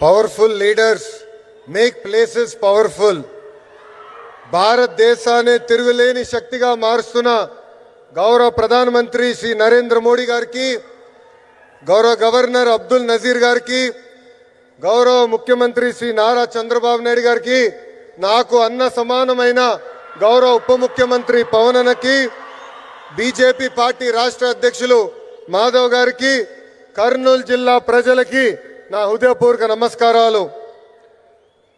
Powerful leaders make places powerful భారతదేశాన్ని తిరుగులేని శక్తిగా మారుస్తున్న గౌరవ ప్రధానమంత్రి శ్రీ నరేంద్ర మోడీ గారికి గౌరవ గవర్నర్ అబ్దుల్ నజీర్ గారికి గౌరవ ముఖ్యమంత్రి శ్రీ నారా చంద్రబాబు నాయుడు గారికి నాకు అన్న సమానమైన గౌరవ ఉప ముఖ్యమంత్రి పవన్ బీజేపీ పార్టీ రాష్ట్ర అధ్యక్షులు మాధవ్ గారికి కర్నూలు జిల్లా ప్రజలకి నా హృదయపూర్వక నమస్కారాలు.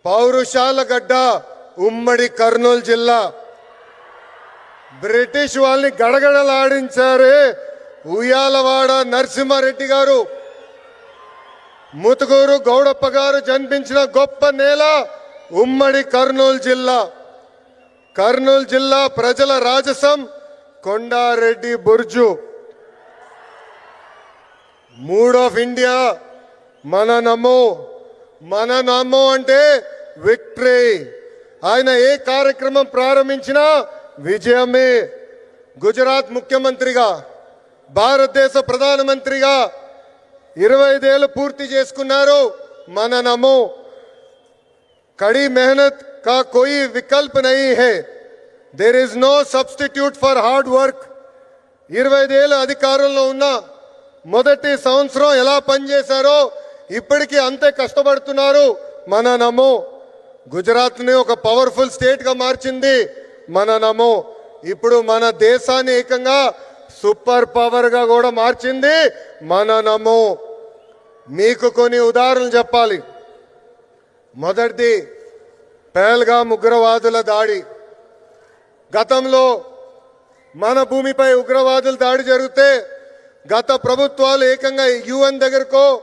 పౌరుషాల గడ్డ ఉమ్మడి కర్నూలు జిల్లా. బ్రిటిష్ వాళ్ళని గడగడలాడించారే ఉయ్యాలవాడ నరసింహారెడ్డి గారు. ముతుకూరు గౌడప్ప గారు జన్మించిన గొప్ప నేల ఉమ్మడి కర్నూలు జిల్లా. కర్నూలు జిల్లా ప్రజల రాజసం Kondareddy Burju. Mood of India మన మననము మన అంటే విక్టరీ. ఆయన ఏ కార్యక్రమం ప్రారంభించినా విజయమే. గుజరాత్ ముఖ్యమంత్రిగా భారతదేశ ప్రధానమంత్రిగా ఇరవై ఐదేళ్ళు పూర్తి చేసుకున్నారు మన నమ్ము కడి మెహనత్ కా కోయి వికల్ప్ నహీ హే. There is no substitute for hard work ఇరవై ఐదేళ్ళు అధికారంలో ఉన్న మొదటి సంవత్సరం ఎలా పనిచేశారో ఇప్పటికీ అంతే కష్టపడుతున్నారు. మన నమో గుజరాత్ని ఒక పవర్ఫుల్ స్టేట్గా మార్చింది మన నమో. ఇప్పుడు మన దేశాన్ని ఏకంగా సూపర్ పవర్గా కూడా మార్చింది మన నమో. మీకు కొన్ని ఉదాహరణలు చెప్పాలి. మొదటిది పేల్గా ఉగ్రవాదుల దాడి. గతంలో మన భూమిపై ఉగ్రవాదుల దాడి జరిగితే గత ప్రభుత్వాలు ఏకంగా యుఎన్ దగ్గరకో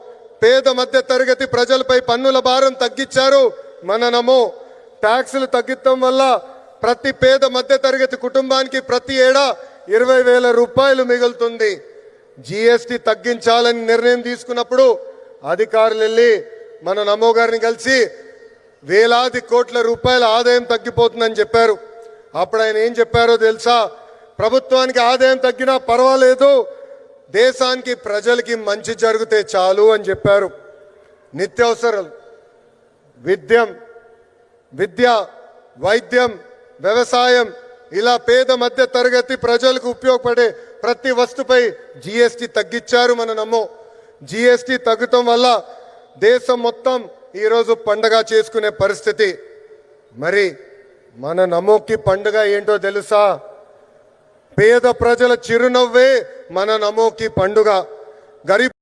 పేద మధ్య తరగతి ప్రజలపై పన్నుల భారం తగ్గించారు మన నమో ట్యాక్సులు తగ్గించడం వల్ల ప్రతి పేద మధ్య తరగతి కుటుంబానికి ప్రతి ఏడా ఇరవై వేల రూపాయలు మిగులుతుంది. జిఎస్టి తగ్గించాలని నిర్ణయం తీసుకున్నప్పుడు అధికారులు వెళ్ళి మన నమో గారిని కలిసి వేలాది కోట్ల రూపాయల ఆదాయం తగ్గిపోతుందని చెప్పారు. అప్పుడు ఆయన ఏం చెప్పారో తెలుసా? ప్రభుత్వానికి ఆదాయం తగ్గినా పర్వాలేదు. దేశానికి ప్రజలకి మంచి జరిగితే చాలు అని చెప్పారు. నిత్యావసరాలు విద్యం విద్య వైద్యం వ్యవసాయం ఇలా పేద మధ్య తరగతి ప్రజలకు ఉపయోగపడే ప్రతి వస్తుపై జిఎస్టి తగ్గించారు మన నమ్మో. జిఎస్టి తగ్గటం వల్ల దేశం మొత్తం ఈరోజు పండగ చేసుకునే పరిస్థితి. మరి మన నమోకి పండుగ ఏంటో తెలుసా? పేద ప్రజల చిరునవ్వే మన నమోకి పండుగ. గరీబ్